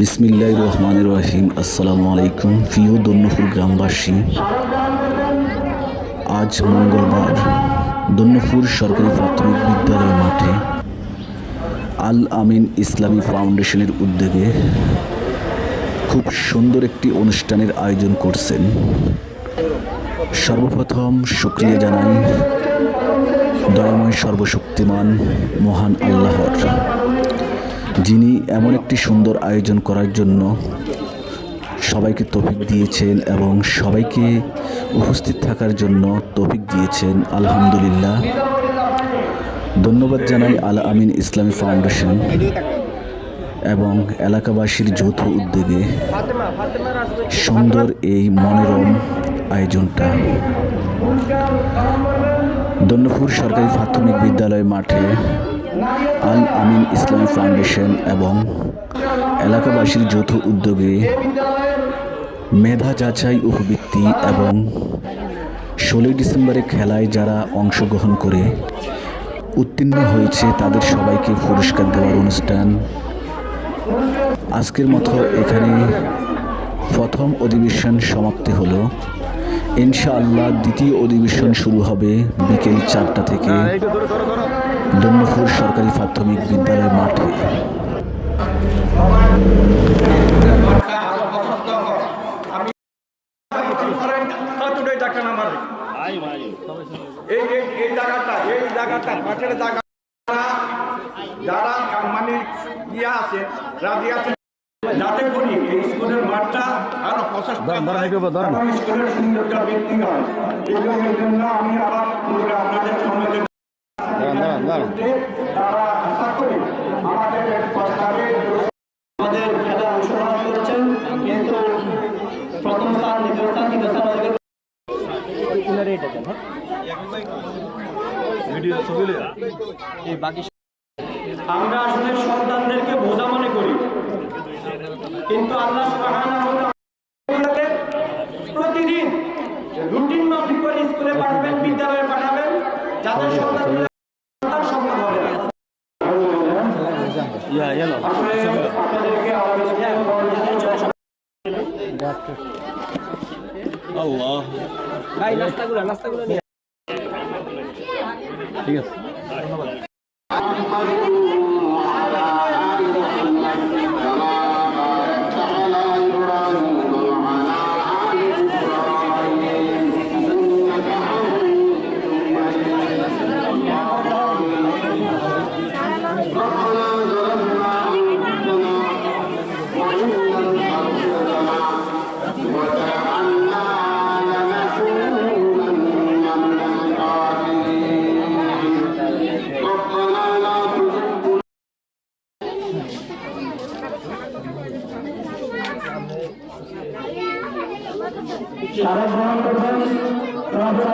বিসমিল্লাহ রহমান রহিম। আসসালামু আলাইকুম, প্রিয় দন্যপুর গ্রামবাসী। আজ মঙ্গলবার দন্যপুর সরকারি প্রাথমিক বিদ্যালয় মাঠে আল আমিন ইসলামী ফাউন্ডেশনের উদ্যোগে খুব সুন্দর একটি অনুষ্ঠানের আয়োজন করছেন। সর্বপ্রথম শুক্রিয়া জানাই দয়াময় সর্বশক্তিমান মহান আল্লাহর। যিনি এমন একটি সুন্দর আয়োজন করার জন্য সবাইকে তফিক দিয়েছেন এবং সবাইকে উপস্থিত থাকার জন্য তফিক দিয়েছেন, আলহামদুলিল্লাহ। ধন্যবাদ জানাই আল আমিন ইসলামী ফাউন্ডেশন এবং এলাকাবাসীর যৌথ উদ্যোগে সুন্দর এই মনোরম আয়োজনটা। দন্ডপুর সরকারি প্রাথমিক বিদ্যালয় মাঠে আল আমিন ইসলামী ফাউন্ডেশন এবং এলাকাবাসীর যৌথ উদ্যোগে মেধা যাচাই উপবৃত্তি এবং ষোলোই ডিসেম্বরে খেলায় যারা অংশগ্রহণ করে উত্তীর্ণ হয়েছে, তাদের সবাইকে পুরস্কার দেওয়ার অনুষ্ঠান। আজকের মতো এখানে প্রথম অধিবেশন সমাপ্তি হলো। ইনশাআল্লাহ দ্বিতীয় অধিবেশন শুরু হবে বিকেল চারটা থেকে। দন্যপুর সরকারি প্রাথমিক বিদ্যালয় মাঠে। কতটাই টাকা নাম্বার এই এই এই জায়গাটা এই জায়গাটা মাঠের জায়গা। যারা মানে ইয়ে আছে রাজি আছে যাতে করি এই স্কুলের মাঠটা আরও পঞ্চাশ স্কুলের সুন্দরটা বৃদ্ধি হয়। এই জন্য- এই আমি আবার আপনাদের সামনে যে- তারা আমাদের প্রস্তাবে আমাদের কিন্তু প্রথম স্থান দ্বিতীয় আমরা আসলে সন্তানদেরকে বোঝা মনে করি। কিন্তু আল্লাহ আসলে আপনাদেরকে আমাদের ভাই নাস্তাগুলো নাস্তাগুলো নিয়ে। সারা গ্রহণ করবেন